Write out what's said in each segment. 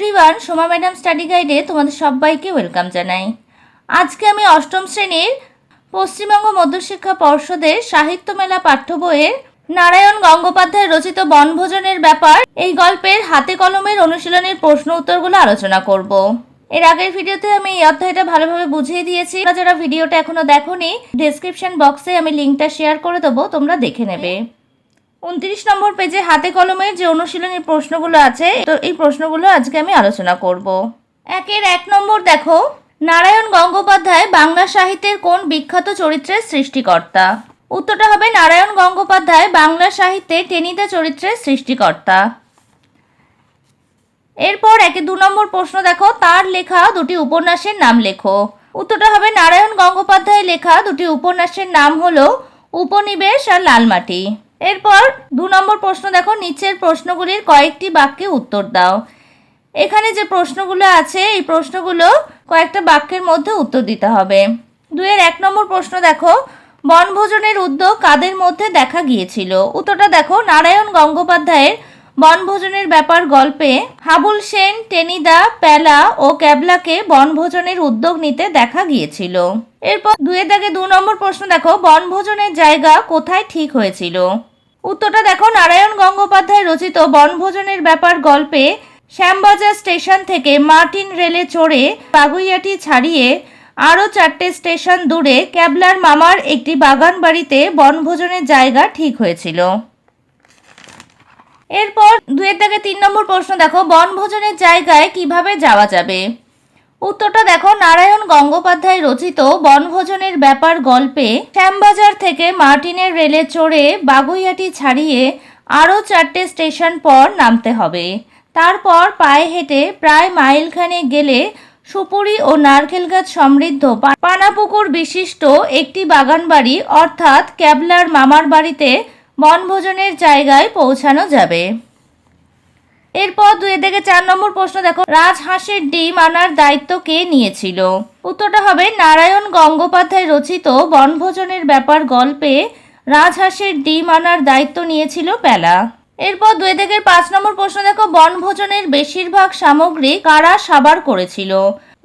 Everyone, Soma madam study গাইডে তোমাদের সবাইকে ওয়েলকাম জানাই। আজকে আমি অষ্টম শ্রেণির পশ্চিমবঙ্গ মধ্যশিক্ষা পর্ষদের সাহিত্য মেলা পাঠ্য বইয়ের নারায়ণ গঙ্গোপাধ্যায় রচিত বনভোজনের ব্যাপার এই গল্পের হাতে কলমের অনুশীলনের প্রশ্ন উত্তরগুলো আলোচনা করব। এর আগের ভিডিওতে আমি এই অধ্যায়টা ভালোভাবে বুঝিয়ে দিয়েছি। যারা ভিডিওটা এখনও দেখোনি ডেসক্রিপশন বক্সে আমি লিঙ্কটা শেয়ার করে দেবো, তোমরা দেখে নেবে। উনত্রিশ নম্বর পেজে হাতে কলমের যে অনুশীলনের প্রশ্নগুলো আছে, তো এই প্রশ্নগুলো আজকে আমি আলোচনা করব। একের এক নম্বর দেখো, নারায়ণ গঙ্গোপাধ্যায় বাংলা সাহিত্যের কোন বিখ্যাত চরিত্রের সৃষ্টিকর্তা? উত্তরটা হবে নারায়ণ গঙ্গোপাধ্যায় বাংলা সাহিত্যে টেনিদা চরিত্রের সৃষ্টিকর্তা। এরপর একে দু নম্বর প্রশ্ন দেখো, তার লেখা দুটি উপন্যাসের নাম লেখো। উত্তরটা হবে নারায়ণ গঙ্গোপাধ্যায় লেখা দুটি উপন্যাসের নাম হলো উপনিবেশ আর লালমাটি। এরপর দু নম্বর প্রশ্ন দেখো, নিচের প্রশ্নগুলির কয়েকটি বাক্যে উত্তর দাও। এখানে যে প্রশ্নগুলো আছে, এই প্রশ্নগুলো কয়েকটা বাক্যের মধ্যে উত্তর দিতে হবে। দুয়ের এক নম্বর প্রশ্ন দেখো, বনভোজনের উদ্যোগ কাদের মধ্যে দেখা গিয়েছিল? উত্তরটা দেখো, নারায়ণ গঙ্গোপাধ্যায়ের বনভোজনের ব্যাপার গল্পে হাবুল সেন, টেনিদা প্যালা ও ক্যাবলাকে বনভোজনের উদ্যোগ নিতে দেখা গিয়েছিল। এরপর দুয়ের দাগে দু নম্বর প্রশ্ন দেখো, বনভোজনের জায়গা কোথায় ঠিক হয়েছিল? উত্তরটা দেখো, নারায়ণ গঙ্গোপাধ্যায় রচিত বনভোজনের ব্যাপার গল্পে শ্যামবাজার স্টেশন থেকে মার্টিন রেলে চড়ে বাগুইয়াটি ছাড়িয়ে আরও চারটে স্টেশন দূরে ক্যাবলার মামার একটি বাগান বাড়িতে বনভোজনের জায়গা ঠিক হয়েছিল। এরপর দুয়ের থেকে তিন নম্বর প্রশ্ন দেখো, বনভোজনের জায়গায় কীভাবে যাওয়া যাবে? উত্তরটা দেখো, নারায়ণ গঙ্গোপাধ্যায় রচিত বনভোজনের ব্যাপার গল্পে শ্যামবাজার থেকে মার্টিনের রেলে চড়ে বাগুইয়াটি ছাড়িয়ে আরও চারটে স্টেশন পর নামতে হবে। তারপর পায়ে হেঁটে প্রায় মাইলখানে গেলে সুপুরি ও নারকেল গাছ সমৃদ্ধ পানাপুকুর বিশিষ্ট একটি বাগান বাড়ি অর্থাৎ ক্যাবলার মামার বাড়িতে বনভোজনের জায়গায় পৌঁছানো যাবে। এরপর দুই থেকে চার নম্বর প্রশ্ন, দেখো রাজহাঁসের ডিম আনার দায়িত্ব কে নিয়েছিল? উত্তরটা হবে নারায়ণ গঙ্গোপাধ্যায় রচিত বনভোজনের ব্যাপার গল্পে রাজহাঁসের ডিম আনার দায়িত্ব নিয়েছিল প্যালা এরপর দুই থেকে পাঁচ নম্বর প্রশ্ন, দেখো, বনভোজনের বেশিরভাগ সামগ্রী কারা সাবার করেছিল?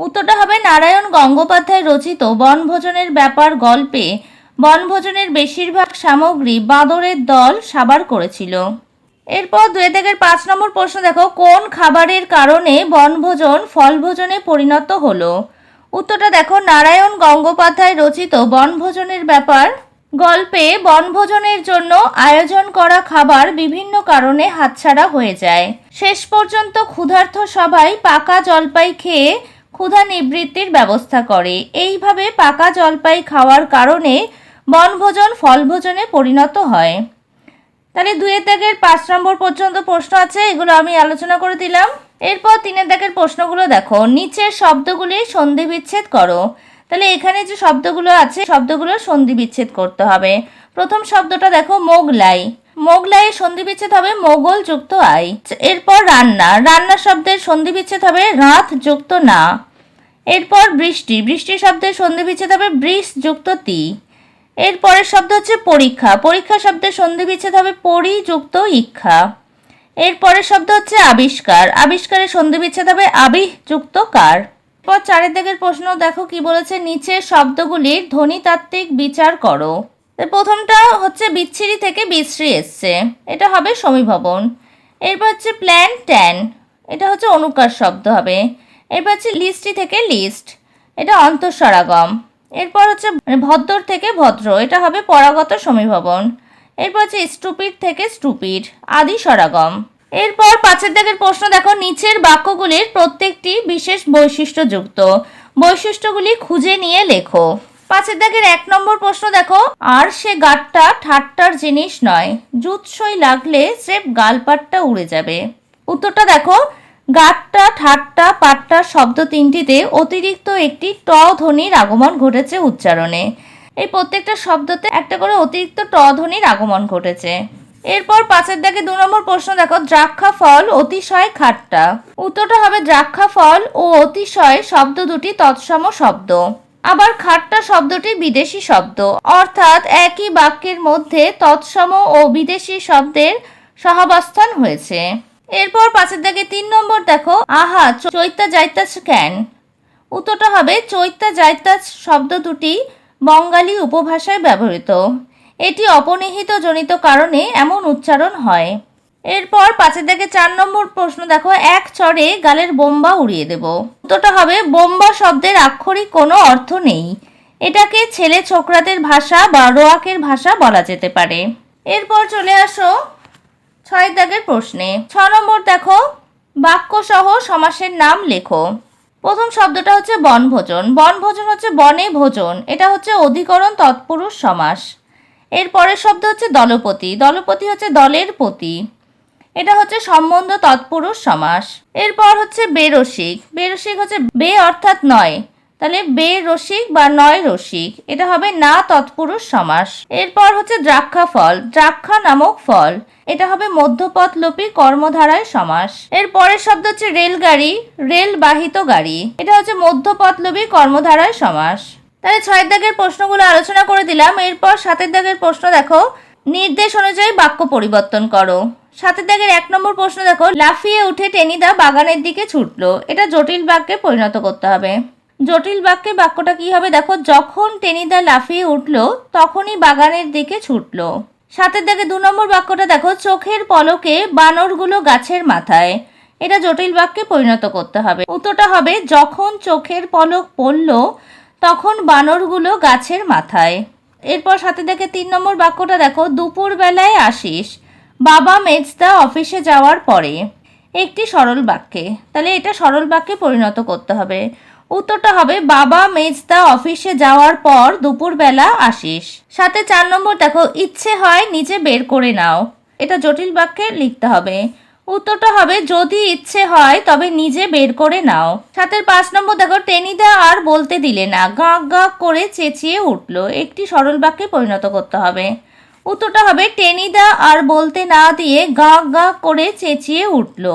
উত্তরটা হবে নারায়ণ গঙ্গোপাধ্যায় রচিত বনভোজনের ব্যাপার গল্পে বনভোজনের বেশিরভাগ সামগ্রী বাঁদরের দল সাবার করেছিল। এরপর দুই থেকে পাঁচ নম্বর প্রশ্ন দেখো, কোন খাবারের কারণে বনভোজন, ফলভোজনে পরিণত হলো? উত্তরটা দেখো, নারায়ণ গঙ্গোপাধ্যায় রচিত বনভোজনের ব্যাপার। গল্পে বনভোজনের জন্য আয়োজন করা খাবার বিভিন্ন কারণে হাতছাড়া হয়ে যায়। শেষ পর্যন্ত ক্ষুধার্ত সবাই পাকা জলপাই খেয়ে ক্ষুধা নিবৃত্তির ব্যবস্থা করে। এইভাবে পাকা জলপাই খাওয়ার কারণে বনভোজন, ফলভোজনে পরিণত হয়। তাহলে দুয়ের দাগের পাঁচ নম্বর পর্যন্ত প্রশ্ন আছে, এগুলো আমি আলোচনা করে দিলাম। এরপর তিনের দাগের প্রশ্নগুলো দেখো। নিচের শব্দগুলি সন্ধি বিচ্ছেদ করো। তাহলে এখানে যে শব্দগুলো আছে, শব্দগুলো সন্ধি বিচ্ছেদ করতে হবে। প্রথম শব্দটা দেখো, মোগলাই। মোগলাই সন্ধি বিচ্ছেদ হবে মোগল যুক্ত আই। এরপর রান্না। রান্না শব্দের সন্ধি বিচ্ছেদ হবে রাত যুক্ত না। এরপর বৃষ্টি। বৃষ্টি শব্দের সন্ধি বিচ্ছেদ হবে বৃষ যুক্ত তি। এর পরের শব্দ হচ্ছে পরীক্ষা। পরীক্ষা শব্দের সন্ধি বিচ্ছেদ হবে পরি যুক্ত ইক্ষা এর পরের শব্দ হচ্ছে আবিষ্কার। আবিষ্কারের সন্ধি বিচ্ছেদ হবে আবিহ যুক্ত কার এরপর চারের দিকের প্রশ্ন, দেখো কি বলেছে, নিচের শব্দগুলির ধ্বনিতাত্ত্বিক বিচার করো। প্রথমটা হচ্ছে বিচ্ছিরি থেকে বিশ্রী এসছে। এটা হবে সমীভবন। এরপর হচ্ছে প্ল্যান ট্যান। এটা হচ্ছে অনুকার শব্দ হবে। এরপর হচ্ছে লিস্টি থেকে লিস্ট। এটা অন্তঃস্বরাগম এরপর হচ্ছে মানে ভদ্র থেকে ভদ্র, এটা হবে পরাগত সমীভবন। এরপর হচ্ছে স্টুপিড থেকে স্টুপিড, আদি সরাগম। এরপর পাঁচের দাগের প্রশ্ন, দেখো, নিচের বাক্যগুলির প্রত্যেকটি বিশেষ বৈশিষ্ট্যযুক্ত। বৈশিষ্ট্যগুলি খুঁজে নিয়ে লেখো। পাঁচের দাগের এক নম্বর প্রশ্ন, দেখো, আর সে গাটটা ঠাট্টার জিনিস নয়, জুৎসই লাগলে স্রেফ গালপাটটা উড়ে যাবে। উত্তরটা, দেখো গাট্টা, ঠাট্টা, পাট্টা শব্দ তিনটিতে অতিরিক্ত একটি ট ধ্বনির আগমন ঘটেছে উচ্চারণে। এই প্রত্যেকটা শব্দতে একটা করে অতিরিক্ত ট ধ্বনির আগমন ঘটেছে। এরপর পাঁচের দাগে দু নম্বর প্রশ্ন, দেখো, দ্রাক্ষা ফল অতিশয় খাট্টা। উত্তরটা হবে দ্রাক্ষা ফল ও অতিশয় শব্দ দুটি তৎসম শব্দ। আবার খাট্টা শব্দটি বিদেশি শব্দ। অর্থাৎ একই বাক্যের মধ্যে তৎসম ও বিদেশি শব্দের সহাবস্থান হয়েছে। এরপর পাশের দাগে তিন নম্বর দেখো, আহা চৈত্যা যাইতাস ক্যান উত্তরটা হবে চৈত্যা যাইতাস শব্দ দুটি বঙ্গালী উপভাষায় ব্যবহৃত। এটি অপনিহিত জনিত কারণে এমন উচ্চারণ হয়। এরপর পাশের দিকে চার নম্বর প্রশ্ন দেখো, এক চড়ে গালের বোম্বা উড়িয়ে দেব। উত্তরটা হবে, বোম্বা শব্দের আক্ষরিক কোনো অর্থ নেই। এটাকে ছেলে ছোকরাদের ভাষা বা রোয়াকের ভাষা বলা যেতে পারে। এরপর চলে আসো ছয় দাগের প্রশ্নে, ছ নম্বর দেখো বাক্য সহ সমাসের নাম লেখো। প্রথম শব্দটা হচ্ছে বনভোজন। বনভোজন হচ্ছে বনে ভোজন। এটা হচ্ছে অধিকরণ তৎপুরুষ সমাস। এর পরের শব্দ হচ্ছে দলপতি। দলপতি হচ্ছে দলের পতি। এটা হচ্ছে সম্বন্ধ তৎপুরুষ সমাস। এরপর হচ্ছে বেরসিক। বেরসিক হচ্ছে বে অর্থাৎ নয়। তাহলে বে রসিক বা নয় রসিক, এটা হবে না তৎপুরুষ সমাস। এরপর হচ্ছে দ্রাক্ষা ফল, দ্রাক্ষা নামক ফল, এটা হবে মধ্যপথ লোপী কর্মধারায় সমাস। এর পরের শব্দ হচ্ছে রেলগাড়ি, রেল বাহিত গাড়ি, এটা হচ্ছে মধ্যপথ লোপী কর্মধারায় সমাস। তাহলে ছয়ের দাগের প্রশ্নগুলো আলোচনা করে দিলাম, এরপর সাতের দাগের প্রশ্ন দেখো। নির্দেশ অনুযায়ী বাক্য পরিবর্তন করো। সাতের দাগের এক নম্বর প্রশ্ন দেখো, লাফিয়ে উঠে টেনিদা বাগানের দিকে ছুটলো, এটা জটিল বাক্যে পরিণত করতে হবে। জটিল বাক্যে বাক্যটা কি হবে? দেখো, যখন টেনিদা লাফিয়ে উঠল, তখনই বাগানের দিকে ছুটলো। সাথে দাগে দু নম্বর বাক্যটা দেখো, চোখের পলকে বানরগুলো গাছের মাথায়। এটা জটিল বাক্যে পরিণত করতে হবে। উত্তরটা হবে, যখন চোখের পলক পড়ল, তখন বানরগুলো গাছের মাথায়। এরপর সাথে দেখে তিন নম্বর বাক্যটা দেখো দুপুর বেলায় আসিস, বাবা মেজদা অফিসে যাওয়ার পরে। একটি সরল বাক্যে। তাহলে এটা সরল বাক্যে পরিণত করতে হবে। উত্তরটা হবে, বাবা মেজদা অফিসে যাওয়ার পর দুপুরবেলা আসিস। সাথে চার নম্বর দেখো, ইচ্ছে হয় নিজে বের করে নাও। এটা জটিল বাক্যে লিখতে হবে। উত্তরটা হবে, যদি ইচ্ছে হয় তবে নিজে বের করে নাও। সাথের পাঁচ নম্বর দেখো, টেনিদা আর বলতে দিলে না, গা গা করে চেঁচিয়ে উঠল। একটি সরল বাক্যে পরিণত করতে হবে। উত্তরটা হবে, টেনিদা আর বলতে না দিয়ে গা গা করে চেঁচিয়ে উঠল।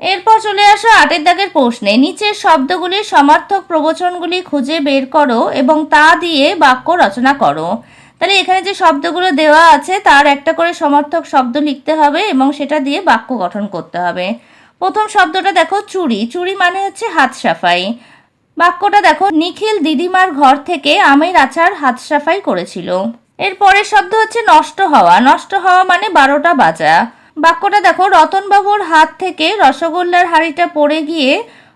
এরপর চলে আসো আটের দাগের প্রশ্নে। নিচের শব্দগুলির সমার্থক প্রবচনগুলি খুঁজে বের করো এবং তা দিয়ে বাক্য রচনা করো। তাহলে এখানে যে শব্দগুলো দেওয়া আছে, তার একটা করে সমর্থক শব্দ লিখতে হবে এবং সেটা দিয়ে বাক্য গঠন করতে হবে। প্রথম শব্দটা দেখো, চুরি। চুরি মানে হচ্ছে হাত সাফাই। বাক্যটা দেখো, নিখিল দিদিমার ঘর থেকে আমের আচার হাত সাফাই করেছিল। এর পরের শব্দ হচ্ছে নষ্ট হওয়া। নষ্ট হওয়া মানে বারোটা বাজা। বাক্যটা দেখো, রতনবাবুর হাত থেকে রসগোল্লার হাঁড়িটা পড়ে গিয়ে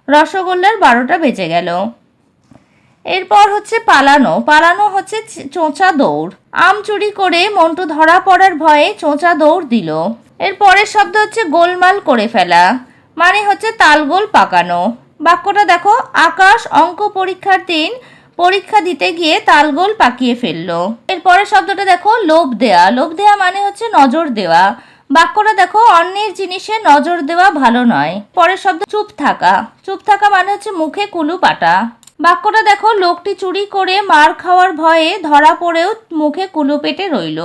রসগোল্লার বারোটা বেজে গেল। এরপর হচ্ছে পালানো। পালানো হচ্ছে চোঁচা দৌড়। আম চুরি করে মন্টু ধরা পড়ার ভয়ে চোঁচা দৌড় দিল। এর পরের শব্দ হচ্ছে গোলমাল করে ফেলা। মানে হচ্ছে তালগোল পাকানো। বাক্যটা দেখো, আকাশ অঙ্ক পরীক্ষার দিন পরীক্ষা দিতে গিয়ে তালগোল পাকিয়ে ফেলল। এর পরের শব্দটা দেখো, লোভ দেয়া। লোভ দেয়া মানে হচ্ছে নজর দেওয়া। বাক্যটা দেখো, অন্যের জিনিসে নজর দেওয়া ভালো নয়, পরের শব্দ চুপ থাকা। চুপ থাকা মানে হচ্ছে মুখে কুলু পাটা। বাক্যটা দেখো, লোকটি চুরি করে মার খাওয়ার ভয়ে ধরা পড়েও মুখে কুলু পেটে রইল।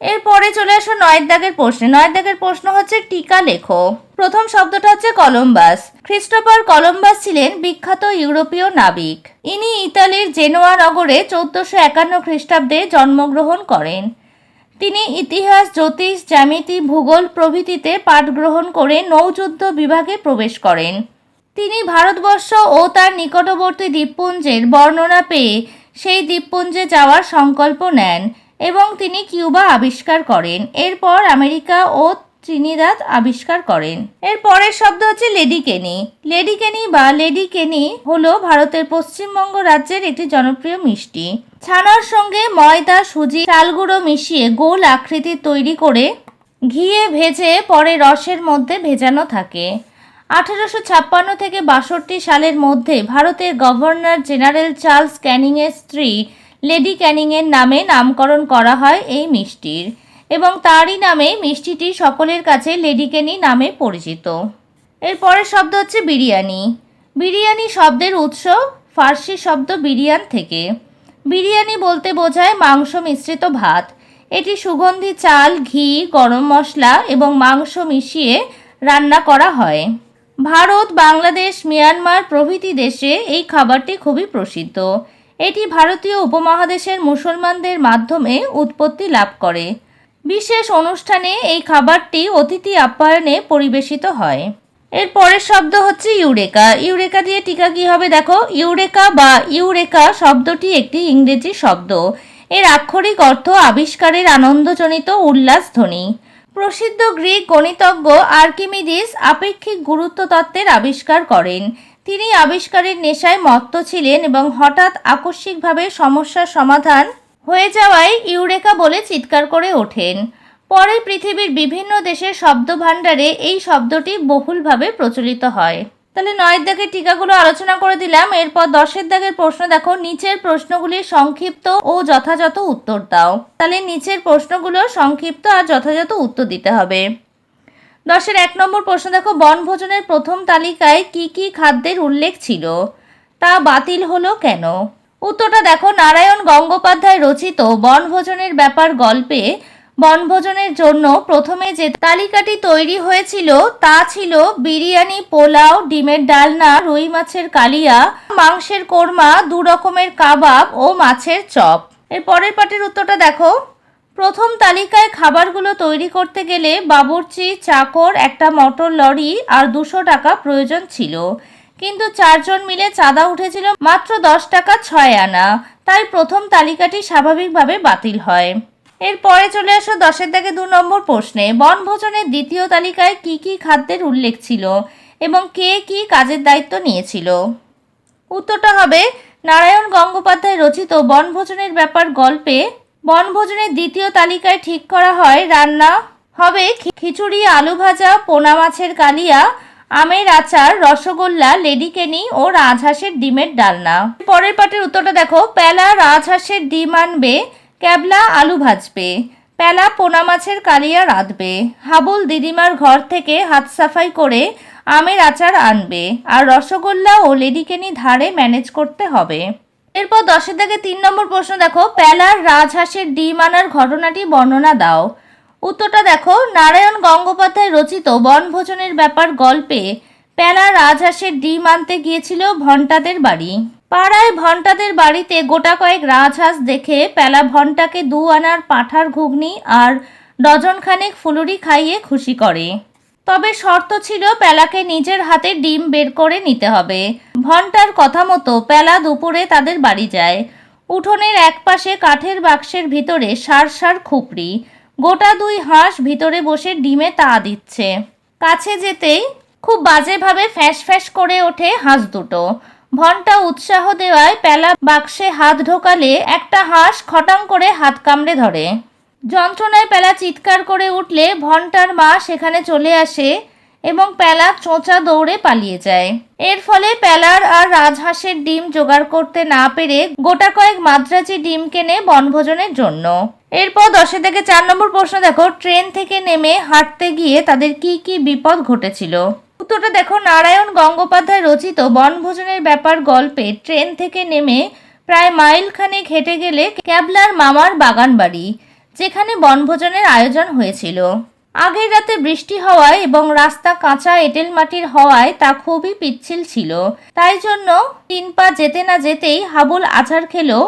এরপরে চলে আসো নয়ের দাগের প্রশ্নে। নয়ের দাগের প্রশ্ন হচ্ছে টিকা লেখো। প্রথম শব্দটা হচ্ছে কলম্বাস। খ্রিস্টোফার কলম্বাস ছিলেন বিখ্যাত ইউরোপীয় নাবিক। ইনি ইতালির জেনোয়া নগরে চৌদ্দশো একান্ন খ্রিস্টাব্দে জন্মগ্রহণ করেন। তিনি ইতিহাস, জ্যোতিষ, জ্যামিতি, ভূগোল প্রভৃতিতে পাঠ গ্রহণ করে নৌযুদ্ধ বিভাগে প্রবেশ করেন। তিনি ভারতবর্ষ ও তার নিকটবর্তী দ্বীপপুঞ্জের বর্ণনা পেয়ে সেই দ্বীপপুঞ্জে যাওয়ার সংকল্প নেন এবং তিনি কিউবা আবিষ্কার করেন। এরপর আমেরিকা ও ত্রিনিদাদ আবিষ্কার করেন এর পরের শব্দ হচ্ছে লেডি কেনি লেডি কেনি বা লেডি কেনি হলো ভারতের পশ্চিমবঙ্গ রাজ্যের একটি জনপ্রিয় মিষ্টি। ছানার সঙ্গে ময়দা, সুজি চালগুঁড়ো মিশিয়ে গোল আকৃতির তৈরি করে ঘিয়ে ভেজে পরে রসের মধ্যে ভেজানো থাকে। আঠেরোশো ছাপ্পান্ন থেকে বাষট্টি সালের মধ্যে ভারতের গভর্নর জেনারেল চার্লস ক্যানিংয়ের স্ত্রী লেডি ক্যানিংয়ের নামে নামকরণ করা হয় এই মিষ্টির। এবং তারই নামে মিষ্টিটি সকলের কাছে লেডিকেনি নামে পরিচিত। এর পরের শব্দ হচ্ছে বিরিয়ানি। বিরিয়ানি শব্দের উৎস ফার্সি শব্দ বিরিয়ান থেকে। বিরিয়ানি বলতে বোঝায় মাংস মিশ্রিত ভাত। এটি সুগন্ধি, চাল, ঘি, গরম মশলা এবং মাংস মিশিয়ে রান্না করা হয়। ভারত, বাংলাদেশ, মিয়ানমার প্রভৃতি দেশে এই খাবারটি খুবই প্রসিদ্ধ। এটি ভারতীয় উপমহাদেশের মুসলমানদের মাধ্যমে উৎপত্তি লাভ করে। বিশেষ অনুষ্ঠানে এই খাবারটি অতিথি আপ্যায়নে পরিবেশিত হয়। এর পরের শব্দ হচ্ছে ইউরেকা। ইউরেকা দিয়ে টিকা কি হবে? দেখো, ইউরেকা বা ইউরেকা শব্দটি একটি ইংরেজি শব্দ। এর আক্ষরিক অর্থ আবিষ্কারের আনন্দজনিত উল্লাসধ্বনি প্রসিদ্ধ গ্রিক গণিতজ্ঞ আর্কিমিডিস আপেক্ষিক গুরুত্ব তত্ত্বের আবিষ্কার করেন। তিনি আবিষ্কারের নেশায় মত্ত ছিলেন এবং হঠাৎ আকস্মিকভাবে সমস্যার সমাধান হয়ে যাওয়ায় ইউরেকা বলে চিৎকার করে ওঠেন। পরে পৃথিবীর বিভিন্ন দেশের শব্দ ভাণ্ডারে এই শব্দটি বহুলভাবে প্রচলিত হয়। তাহলে নয়ের দাগের টিকাগুলো আলোচনা করে দিলাম। এরপর দশের দাগের প্রশ্ন, দেখো, নিচের প্রশ্নগুলির সংক্ষিপ্ত ও যথাযথ উত্তর দাও। তাহলে নিচের প্রশ্নগুলো সংক্ষিপ্ত আর যথাযথ উত্তর দিতে হবে। দশের এক নম্বর প্রশ্ন, দেখো, বনভোজনের প্রথম তালিকায় কি কি খাদ্যের উল্লেখ ছিল? তা বাতিল হলো কেন? উত্তরটা দেখো, নারায়ণ গঙ্গোপাধ্যায় রচিত বনভোজনের ব্যাপার গল্পে বনভোজনের জন্য প্রথমে যে তালিকাটি তৈরি হয়েছিল তা ছিল বিরিয়ানি, পোলাও, ডিমের ডালনা, রুই মাছের কালিয়া, মাংসের কোরমা, দু রকমের কাবাব ও মাছের চপ। এর পরের পাটির উত্তরটা দেখো। প্রথম তালিকায় খাবারগুলো তৈরি করতে গেলে বাবুর্চি, চাকর, একটা মোটর লরি আর দুশো টাকা প্রয়োজন ছিল। কিন্তু চারজন মিলে চাঁদা উঠেছিল মাত্র দশ টাকা ছয় আনা। তাই প্রথম তালিকাটি স্বাভাবিকভাবে বাতিল হয়। এরপরে চলে আসো দশের দাগে দু নম্বর প্রশ্নে। বনভোজনের দ্বিতীয় তালিকায় কি কি খাদ্যের উল্লেখ ছিল এবং কে কি কাজের দায়িত্ব নিয়েছিল? উত্তরটা হবে নারায়ণ গঙ্গোপাধ্যায় রচিত বনভোজনের ব্যাপার গল্পে বনভোজনের দ্বিতীয় তালিকায় ঠিক করা হয় রান্না হবে খিচুড়ি, আলু ভাজা, পোনা মাছের কালিয়া আমের আচার, রসগোল্লা, লেডিকেনি ও রাজহাঁসের ডিমের ডালনা। পরের পাটের উত্তরটা দেখো। প্যালা রাজহাঁসের ডিম আনবে, ক্যাবলা, আলু ভাজবে। প্যালা পোনা মাছের কালিয়া রাঁধবে। হাবুল দিদিমার ঘর থেকে হাত সাফাই করে আমের আচার আনবে। আর রসগোল্লা ও লেডিকেনি ধারে ম্যানেজ করতে হবে। এরপর দশের দাগে তিন নম্বর প্রশ্ন দেখো। প্যালার রাজহাঁসের ডিম আনার ঘটনাটি বর্ণনা দাও। উত্তরটা দেখো, নারায়ণ গঙ্গোপাধ্যায় রচিত বনভোজনের ব্যাপার গল্পে প্যালা রাজহাঁসের ডিম আনতে গিয়েছিল ভন্টাদের বাড়ি। পাড়ায় ভন্টাদের বাড়িতে গোটা কয়েক রাজহাঁস দেখে প্যালা ভন্টাকে দু আনার পাঁঠার ঘুগনি আর ডজন খানেক ফুলুরি খাইয়ে খুশি করে। তবে শর্ত ছিল প্যালাকে নিজের হাতে ডিম বের করে নিতে হবে। ভন্টার কথা মতো প্যালা দুপুরে তাদের বাড়ি যায়। উঠোনের একপাশে কাঠের বাক্সের ভিতরে সার সার খুপড়ি। গোটা দুই হাঁস ভিতরে বসে ডিমে তা দিচ্ছে। কাছে যেতেই খুব বাজেভাবে ফ্যাঁস ফ্যাঁস করে ওঠে হাঁস দুটো। ভন্টা উৎসাহ দেওয়ায় প্যালা বাক্সে হাত ঢোকালে একটা হাঁস খটাং করে হাত কামড়ে ধরে। যন্ত্রণায় প্যালা চিৎকার করে উঠলে ভন্টার মা সেখানে চলে আসে এবং প্যালা চোঁচা দৌড়ে পালিয়ে যায়। এর ফলে প্যালার আর রাজহাঁসের ডিম জোগাড় করতে না পেরে গোটা কয়েক মাদ্রাজি ডিম কেনে বনভোজনের জন্য। এরপর দশে থেকে চার নম্বর প্রশ্ন, দেখো, ট্রেন থেকে নেমে হাঁটতে গিয়ে তাদের কি কি বিপদ ঘটেছিল? উত্তরটা দেখো, নারায়ণ গঙ্গোপাধ্যায় রচিত বনভোজনের ব্যাপার গল্পে ট্রেন থেকে নেমে প্রায় মাইল খানেক হেঁটে গেলে ক্যাবলার মামার বাগান বাড়ি যেখানে বনভোজনের আয়োজন হয়েছিল। আগের রাতে বৃষ্টি হওয়ায় এবং রাস্তা কাঁচা এঁটেল মাটির হওয়ায় তা খুবই পিচ্ছিল ছিল। তাই জন্য তিন পা যেতে না যেতেই হাবুল আছাড় খেলো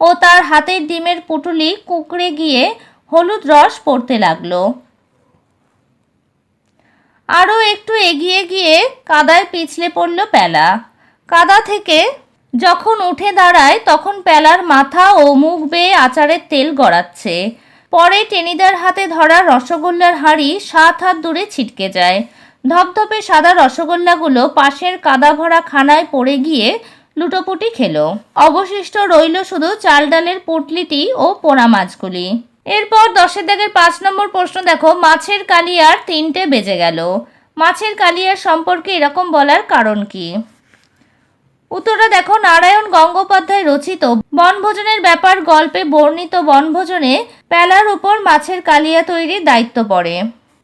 ও তার হাতের ডিমের পুটুলি কুকড়ে গিয়ে হলুদ রস পড়তে লাগল। আরও একটু এগিয়ে গিয়ে কাদায় পিছলে পড়ল প্যালা কাদা থেকে যখন উঠে দাঁড়ায় তখন প্যালার মাথা ও মুখ বেয়ে আচারের তেল গড়াচ্ছে। পরে টেনিদার হাতে ধরা রসগোল্লার হাঁড়ি সাত হাত দূরে ছিটকে যায়। ধপধপে সাদা রসগোল্লাগুলো পাশের কাদা ভরা খানায় পড়ে গিয়ে লুটোপুটি খেলো। অবশিষ্ট রইল শুধু চাল ডালের পুটলিটি ও পোনা মাছগুলি। এরপর দশের দাগের পাঁচ নম্বর প্রশ্ন দেখো, মাছের কালিয়ার তিনটে বেজে গেল। মাছের কালিয়ার সম্পর্কে এরকম বলার কারণ কি? উত্তরটা দেখো, নারায়ণ গঙ্গোপাধ্যায় রচিত বনভোজনের ব্যাপার গল্পে বর্ণিত বনভোজনে প্যালার উপর মাছের কালিয়া তৈরির দায়িত্ব পড়ে।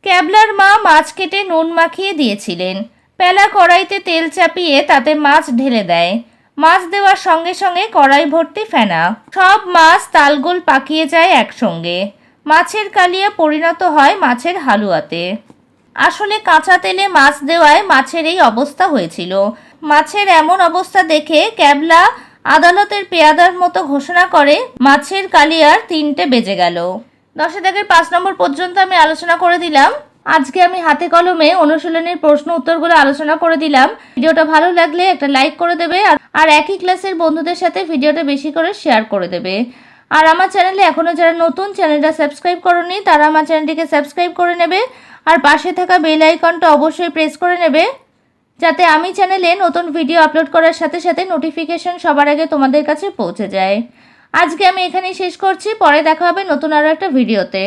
ক্যাবলার মা মাছ কেটে নুন মাখিয়ে দিয়েছিলেন। প্যালা কড়াইতে তেল চাপিয়ে তাতে মাছ ঢেলে দেয়। মাছ দেওয়ার সঙ্গে সঙ্গে কড়াই ভর্তি ফেনা। সব মাছ তালগোল পাকিয়ে যায় একসঙ্গে। মাছের কালিয়া পরিণত হয় মাছের হালুয়াতে। আসলে কাঁচা তেলে মাছ দেওয়ায় মাছের এই অবস্থা হয়েছিল। মাছের এমন অবস্থা দেখে ক্যাবলা আদালতের পেয়াদার মতো ঘোষণা করে, মাছের কালিয়ার তিনটে বেজে গেল। দশে দাগের পাঁচ নম্বর পর্যন্ত আমি আলোচনা করে দিলাম। আজকে আমি হাতে কলমে অনুশীলনের প্রশ্ন উত্তরগুলো আলোচনা করে দিলাম। ভিডিওটা ভালো লাগলে একটা লাইক করে দেবে আর একই ক্লাসের বন্ধুদের সাথে ভিডিওটা বেশি করে শেয়ার করে দেবে। আর আমার চ্যানেলে এখনও যারা নতুন চ্যানেলটা সাবস্ক্রাইব করনি, তারা আমার চ্যানেলটিকে সাবস্ক্রাইব করে নেবে। আর পাশে থাকা বেল আইকনটা অবশ্যই প্রেস করে নেবে। যাতে আমি চ্যানেলে নতুন ভিডিও আপলোড করার সাথে সাথে নোটিফিকেশন সবার আগে তোমাদের কাছে পৌঁছে যায়। আজকে আমি এখানেই শেষ করছি, পরে দেখা হবে নতুন আরও একটা ভিডিওতে।